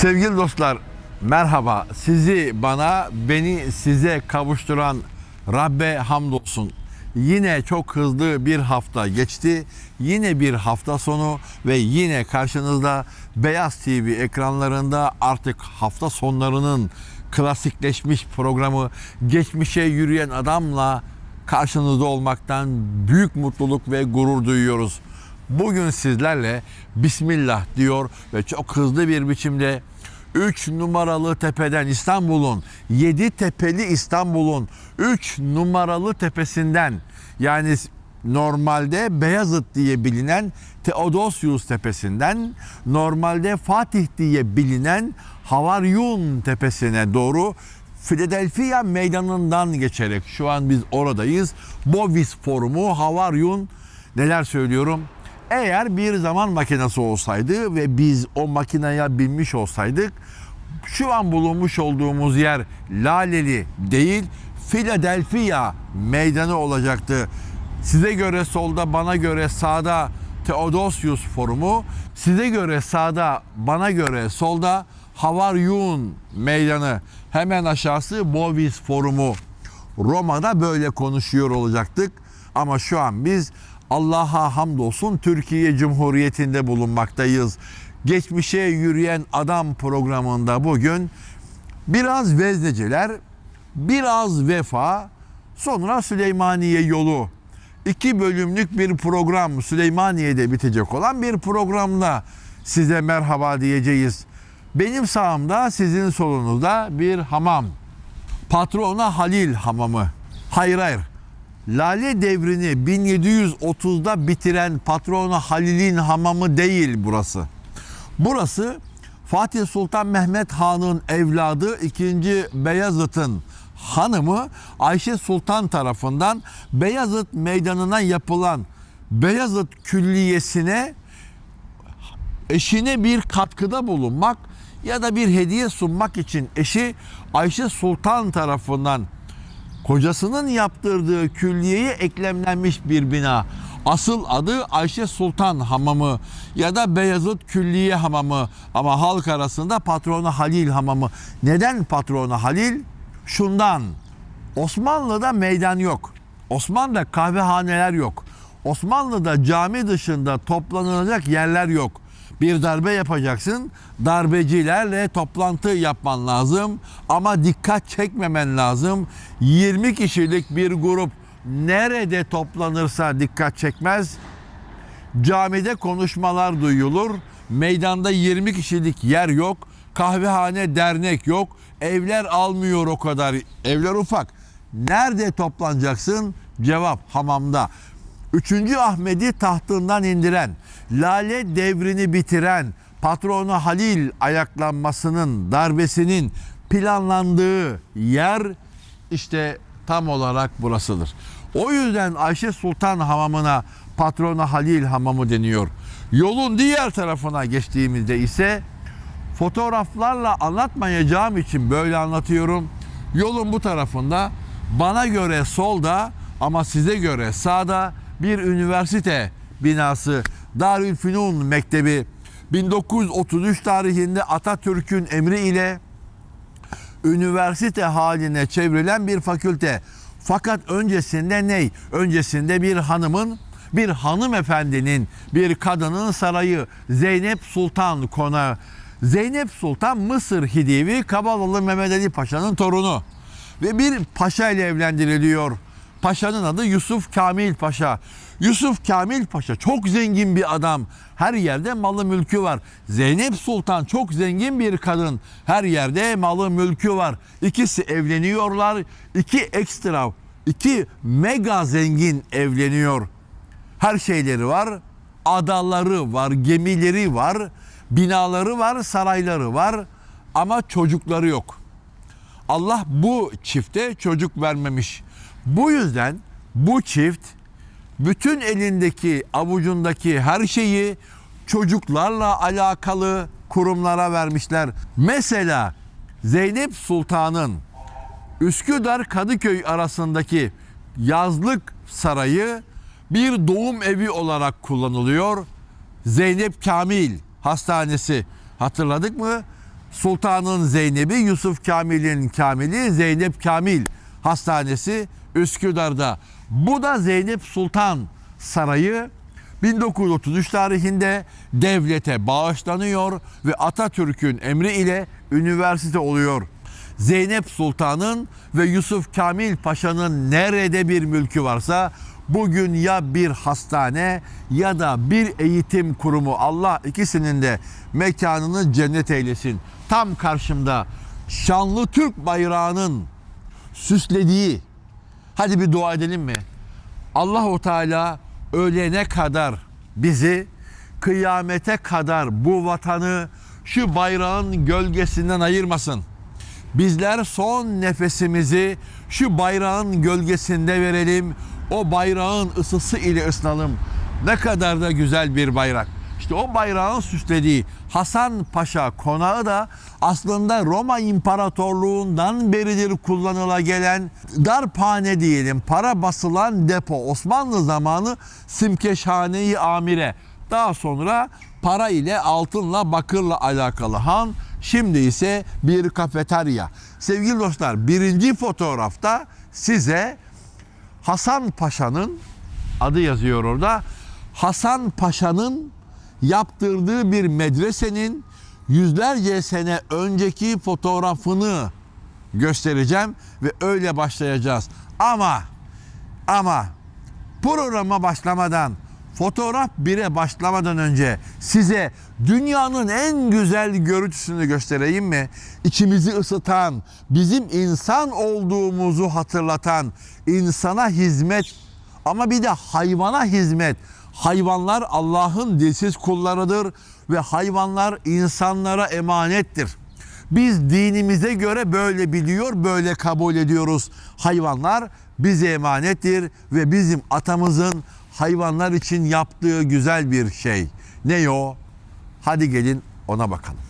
Sevgili dostlar merhaba. Sizi bana, beni size kavuşturan Rabbe hamdolsun. Yine çok hızlı bir hafta geçti. Yine bir hafta sonu ve yine karşınızda Beyaz TV ekranlarında artık hafta sonlarının klasikleşmiş programı Geçmişe Yürüyen Adam'la karşınızda olmaktan büyük mutluluk ve gurur duyuyoruz. Bugün sizlerle Bismillah diyor ve çok hızlı bir biçimde 3 numaralı tepeden İstanbul'un 7 tepeli İstanbul'un 3 numaralı tepesinden yani normalde Beyazıt diye bilinen Theodosius tepesinden normalde Fatih diye bilinen Havaryun tepesine doğru Philadelphia meydanından geçerek şu an biz oradayız. Bovis Forumu Havaryun neler söylüyorum? Eğer bir zaman makinesi olsaydı ve biz o makineye binmiş olsaydık şu an bulunmuş olduğumuz yer Laleli değil Philadelphia meydanı olacaktı. Size göre solda bana göre sağda Theodosius Forumu, size göre sağda bana göre solda Havaryun meydanı, hemen aşağısı Bovis Forumu. Roma'da böyle konuşuyor olacaktık ama şu an biz Allah'a hamdolsun Türkiye Cumhuriyeti'nde bulunmaktayız. Geçmişe yürüyen adam programında bugün biraz vezneciler, biraz vefa, sonra Süleymaniye yolu. İki bölümlük bir program Süleymaniye'de bitecek olan bir programda size merhaba diyeceğiz. Benim sağımda sizin solunuzda bir hamam. Patrona Halil hamamı. Hayır hayır. Lale devrini 1730'da bitiren patrona Halil'in hamamı değil burası. Burası Fatih Sultan Mehmet Han'ın evladı 2. Beyazıt'ın hanımı Ayşe Sultan tarafından Beyazıt Meydanı'na yapılan Beyazıt Külliyesi'ne eşine bir katkıda bulunmak ya da bir hediye sunmak için eşi Ayşe Sultan tarafından kocasının yaptırdığı külliyeye eklemlenmiş bir bina. Asıl adı Ayşe Sultan Hamamı ya da Beyazıt Külliye Hamamı ama halk arasında patronu Halil Hamamı. Neden patronu Halil? Şundan. Osmanlı'da meydan yok. Osmanlı'da kahvehaneler yok. Osmanlı'da cami dışında toplanılacak yerler yok. Bir darbe yapacaksın. Darbecilerle toplantı yapman lazım ama dikkat çekmemen lazım. 20 kişilik bir grup nerede toplanırsa dikkat çekmez. Camide konuşmalar duyulur. Meydanda 20 kişilik yer yok. Kahvehane, dernek yok. Evler almıyor o kadar. Evler ufak. Nerede toplanacaksın? Cevap hamamda. 3. Ahmet'i tahtından indiren, Lale devrini bitiren, patronu Halil ayaklanmasının, darbesinin planlandığı yer işte tam olarak burasıdır. O yüzden Ayşe Sultan Hamamı'na patronu Halil Hamamı deniyor. Yolun diğer tarafına geçtiğimizde ise fotoğraflarla anlatmayacağım için böyle anlatıyorum. Yolun bu tarafında bana göre solda ama size göre sağda bir üniversite binası Darülfünun Mektebi 1933 tarihinde Atatürk'ün emri ile üniversite haline çevrilen bir fakülte. Fakat öncesinde ney? Öncesinde bir hanımın, bir hanımefendinin, bir kadının sarayı Zeynep Sultan konağı. Zeynep Sultan Mısır Hidivi Kabalalı Mehmet Ali Paşa'nın torunu ve bir paşa ile evlendiriliyor. Paşanın adı Yusuf Kamil Paşa. Yusuf Kamil Paşa çok zengin bir adam. Her yerde malı mülkü var. Zeynep Sultan çok zengin bir kadın. Her yerde malı mülkü var. İkisi evleniyorlar. İki ekstra, iki mega zengin evleniyor. Her şeyleri var. Adaları var, gemileri var, binaları var, sarayları var ama çocukları yok. Allah bu çifte çocuk vermemiş. Bu yüzden bu çift bütün elindeki avucundaki her şeyi çocuklarla alakalı kurumlara vermişler. Mesela Zeynep Sultan'ın Üsküdar Kadıköy arasındaki yazlık sarayı bir doğum evi olarak kullanılıyor. Zeynep Kamil Hastanesi hatırladık mı? Sultanın Zeynep'i, Yusuf Kamil'in Kamil'i, Zeynep Kamil Hastanesi Üsküdar'da. Bu da Zeynep Sultan Sarayı 1933 tarihinde devlete bağışlanıyor ve Atatürk'ün emri ile üniversite oluyor. Zeynep Sultan'ın ve Yusuf Kamil Paşa'nın nerede bir mülkü varsa bugün ya bir hastane ya da bir eğitim kurumu Allah ikisinin de mekanını cennet eylesin. Tam karşımda şanlı Türk bayrağının süslediği hadi bir dua edelim mi? Allahu Teala ölene kadar bizi kıyamete kadar bu vatanı şu bayrağın gölgesinden ayırmasın. Bizler son nefesimizi şu bayrağın gölgesinde verelim. O bayrağın ısısı ile ısınalım. Ne kadar da güzel bir bayrak. İşte o bayrağın süslediği Hasan Paşa konağı da aslında Roma İmparatorluğundan beridir kullanıla gelen darphane diyelim para basılan depo Osmanlı zamanı Simkeşhane-i Amire daha sonra para ile altınla bakırla alakalı han şimdi ise bir kafeterya. Sevgili dostlar birinci fotoğrafta size Hasan Paşa'nın adı yazıyor orada. Hasan Paşa'nın yaptırdığı bir medresenin yüzlerce sene önceki fotoğrafını göstereceğim ve öyle başlayacağız. Ama ama programa başlamadan fotoğraf 1'e başlamadan önce size dünyanın en güzel görüntüsünü göstereyim mi? İçimizi ısıtan, bizim insan olduğumuzu hatırlatan, insana hizmet ama bir de hayvana hizmet. Hayvanlar Allah'ın dilsiz kullarıdır ve hayvanlar insanlara emanettir. Biz dinimize göre böyle biliyor, böyle kabul ediyoruz. Hayvanlar bize emanettir ve bizim atamızın hayvanlar için yaptığı güzel bir şey. Ne o? Hadi gelin ona bakalım.